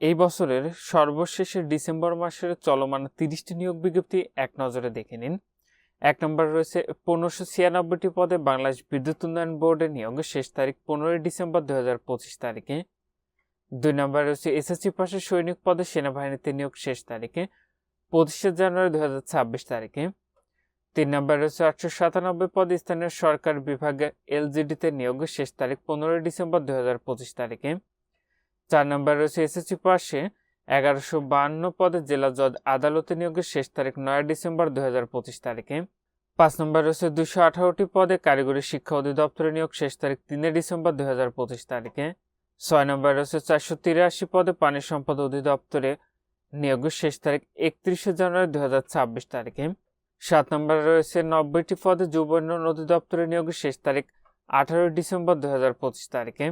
এই বছরের সর্বশেষের ডিসেম্বর মাসের চলমান তিরিশটি নিয়োগ বিজ্ঞপ্তি এক নজরে দেখে নিন। এক নম্বর রয়েছে পনেরোশো ছিয়ানব্বইটি পদে বাংলাদেশ বিদ্যুৎ উন্নয়ন বোর্ডের নিয়োগ শেষ তারিখ পনেরোই ডিসেম্বর দু হাজার পঁচিশ তারিখে। দুই নম্বর রয়েছে এসএসসি পাশের সৈনিক পদে সেনাবাহিনীতে নিয়োগ শেষ তারিখে, পঁচিশে জানুয়ারি দু হাজার ছাব্বিশ তারিখে। তিন নম্বর রয়েছে আটশো সাতানব্বই পদে স্থানীয় সরকার বিভাগে এলজিডিতে নিয়োগ শেষ তারিখ পনেরোই ডিসেম্বর দু হাজার পঁচিশ তারিখে। চার নম্বর রয়েছে এসএসসি পাশে এগারোশো বান্ন পদে জেলা জজ আদালতে নিয়োগের শেষ তারিখ নয় ডিসেম্বর দু তারিখে। পাঁচ নম্বর রয়েছে দুশো আঠারোটি পদে কারিগরি শিক্ষা অধিদপ্তরে নিয়োগ শেষ তারিখ তিনে ডিসেম্বর দু হাজার পঁচিশ তারিখে। ছয় নম্বর রয়েছে চারশো তিরাশি পদে পানি সম্পদ অধিদপ্তরে নিয়োগের শেষ তারিখ একত্রিশে জানুয়ারি দু ছাব্বিশ তারিখে। সাত নম্বর রয়েছে নব্বইটি পদে যুব উন্নয়ন অধিদপ্তরে নিয়োগের শেষ তারিখ আঠারোই ডিসেম্বর দু হাজার পঁচিশ তারিখে।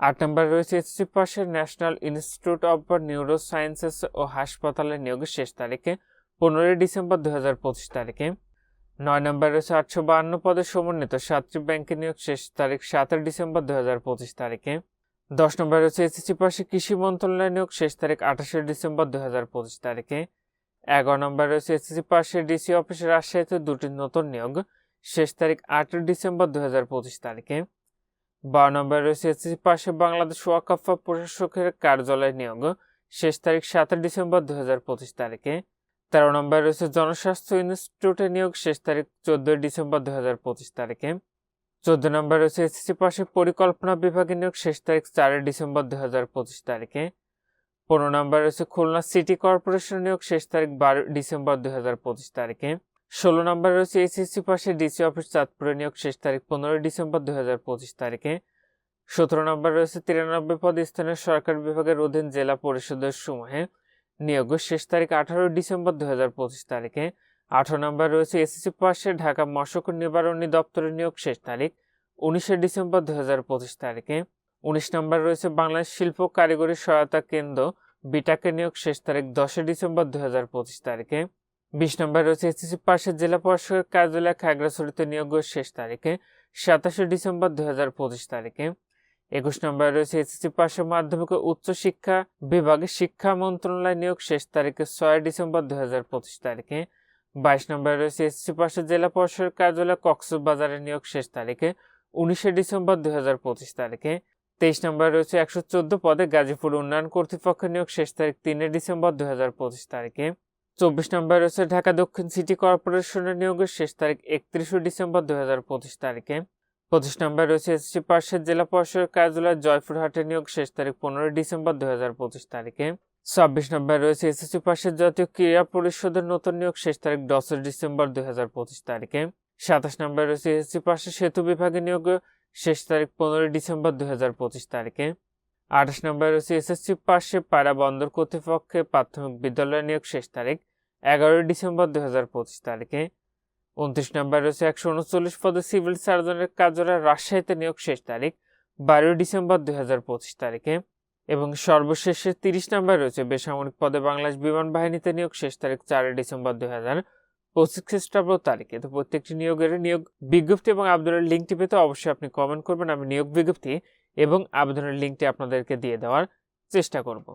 আট নম্বর রয়েছে এসএসসি পাশের national institute of neuro sciences ও হাসপাতালে নিয়োগের শেষ তারিখে, পনেরোই ডিসেম্বর দু হাজার পঁচিশ তারিখে। নয় নম্বর রয়েছে আটশো বাহান্ন পদে সমন্বিত সাতটি ব্যাংকে নিয়োগ শেষ তারিখ, সাতের ডিসেম্বর দু হাজার পঁচিশ তারিখে। দশ নম্বর রয়েছে এসএসসি পাশে কৃষি মন্ত্রণালয় নিয়োগ শেষ তারিখ, আঠাশে ডিসেম্বর দু হাজার পঁচিশ তারিখে। এগারো নম্বর রয়েছে এসএসসি পাশে ডিসি অফিসের রাজশাহীতে দুটি নতুন নিয়োগ, শেষ তারিখ আটই ডিসেম্বর দু হাজার পঁচিশ তারিখে। বারো নম্বরে রয়েছে পাশে বাংলাদেশ ওয়াকাফা প্রশাসকের কার্যালয় নিয়োগ, শেষ তারিখ সাতই ডিসেম্বর দু তারিখে। তেরো নম্বরে রয়েছে জনস্বাস্থ্য ইনস্টিটিউটে নিয়োগ, শেষ তারিখ চোদ্দই ডিসেম্বর দু হাজার পঁচিশ তারিখে। চোদ্দ নম্বর রয়েছে এসএসসি পাশে পরিকল্পনা বিভাগে নিয়োগ, শেষ তারিখ চারই ডিসেম্বর দু হাজার পঁচিশ তারিখে। পনেরো নম্বর রয়েছে খুলনা সিটি কর্পোরেশন নিয়োগ, শেষ তারিখ বারো ডিসেম্বর দু হাজার পঁচিশ তারিখে। ষোলো নম্বর রয়েছে এসএসসি পাশে ডিসি অফিস চাঁদপুরে নিয়োগ শেষ তারিখ পনেরোই ডিসেম্বর দু হাজার পঁচিশ তারিখে। সতেরো নম্বর রয়েছে তিরানব্বই পদ স্থানীয় সরকার বিভাগের অধীন জেলা পরিষদের সমূহে নিয়োগ শেষ তারিখ আঠারোই ডিসেম্বর দু হাজার পঁচিশ তারিখে। আঠারো নম্বর রয়েছে এসএসসি পাশে ঢাকা মশক নিবারণী দপ্তরের নিয়োগ শেষ তারিখ উনিশে ডিসেম্বর দু হাজার পঁচিশ তারিখে। উনিশ নম্বর রয়েছে বাংলাদেশ শিল্প কারিগরি সহায়তা কেন্দ্র বিটাকে নিয়োগ শেষ তারিখ দশই ডিসেম্বর দু হাজার পঁচিশ তারিখে। বিশ নম্বর রয়েছে এসএসসি পাশের জেলা পরিষদের কার্যালয় খাগড়াছড়িতে নিয়োগ শেষ তারিখে, সাতাশে ডিসেম্বর দু হাজার পঁচিশ তারিখে। একুশ নম্বর রয়েছে এসএসসি পাশে মাধ্যমিক উচ্চ শিক্ষা বিভাগে শিক্ষা মন্ত্রণালয় নিয়োগ শেষ তারিখে, ছয় ডিসেম্বর দু হাজার পঁচিশ তারিখে। বাইশ নম্বর রয়েছে এসএসসি পাশে জেলা পরিষদের কার্যালয় কক্সবাজারে নিয়োগ শেষ তারিখে, উনিশে ডিসেম্বর দু হাজার পঁচিশ তারিখে। তেইশ নম্বর রয়েছে একশো চোদ্দ পদে গাজীপুর উন্নয়ন কর্তৃপক্ষ নিয়োগ শেষ তারিখ, তিনে ডিসেম্বর দু হাজার পঁচিশ তারিখে। চব্বিশ নম্বর রয়েছে ঢাকা দক্ষিণ সিটি কর্পোরেশনের নিয়োগের শেষ তারিখ একত্রিশে ডিসেম্বর দু হাজার পঁচিশ তারিখে। পঁচিশ নম্বর রয়েছে এসএসসি পাশের জেলা পরিষদের কার্যালয় জয়পুরহাটের নিয়োগ শেষ তারিখ পনেরোই ডিসেম্বর দু হাজার পঁচিশ তারিখে। ছাব্বিশ নম্বর রয়েছে এসএসসি পাশের জাতীয় ক্রীড়া পরিষদের নতুন নিয়োগ শেষ তারিখ দশই ডিসেম্বর দুই হাজার পঁচিশ তারিখে। সাতাশ নম্বর রয়েছে এসএসসি পাশের সেতু বিভাগে নিয়োগ শেষ তারিখ পনেরোই ডিসেম্বর দুই হাজার পঁচিশ তারিখে। আঠাশ নম্বর রয়েছে এসএসসি পাশে পায়রা বন্দর কর্তৃপক্ষে প্রাথমিক বিদ্যালয় নিয়োগ শেষ তারিখ এগারোই ডিসেম্বর দুই হাজার পঁচিশ তারিখে। উনত্রিশ নম্বর রয়েছে একশো উনচল্লিশ পদে সিভিল সার্জনের কার্যালয় রাজশাহীতে নিয়োগ শেষ তারিখ, বারোই ডিসেম্বর দুই হাজার পঁচিশ তারিখে। এবং সর্বশেষে তিরিশ নম্বর রয়েছে বেসামরিক পদে বাংলাদেশ বিমান বাহিনীতে নিয়োগ শেষ তারিখ, চারই ডিসেম্বর দুই হাজার পঁচিশ খ্রিস্টাব্দ তারিখে। তো প্রত্যেকটি নিয়োগের নিয়োগ বিজ্ঞপ্তি এবং আবেদনের লিঙ্কটি পেতে অবশ্যই আপনি কমেন্ট করবেন। আমি নিয়োগ বিজ্ঞপ্তি এবং আবেদনের লিঙ্কটি আপনাদেরকে দিয়ে দেওয়ার চেষ্টা করব।